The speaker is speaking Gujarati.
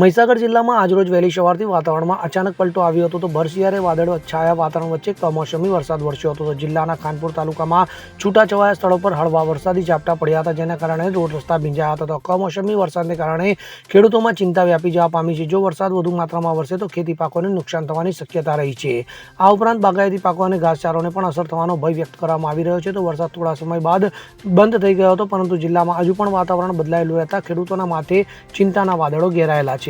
મહીસાગર જિલ્લામાં આજરોજ વહેલી સવારથી વાતાવરણમાં અચાનક પલટો આવ્યો હતો તો ભરશિયારે વાદળો છાયા વાતાવરણ વચ્ચે કમોસમી વરસાદ વરસ્યો હતો. તો જિલ્લાના ખાનપુર તાલુકામાં છૂટાછવાયા સ્થળો પર હળવા વરસાદી ઝાપટા પડ્યા હતા, જેના કારણે રોડ રસ્તા ભીંજાયા હતા. તો કમોસમી વરસાદને કારણે ખેડૂતોમાં ચિંતા વ્યાપી જવા પામી છે. જો વરસાદ વધુ માત્રામાં વરસે તો ખેતી પાકોને નુકસાન થવાની શક્યતા રહી છે. આ ઉપરાંત બાગાયતી પાકો અને ઘાસચારોને પણ અસર થવાનો ભય વ્યક્ત કરવામાં આવી રહ્યો છે. તો વરસાદ થોડા સમય બાદ બંધ થઈ ગયો હતો, પરંતુ જિલ્લામાં હજુ પણ વાતાવરણ બદલાયેલું રહેતા ખેડૂતોના માથે ચિંતાના વાદળો ઘેરાયેલા છે.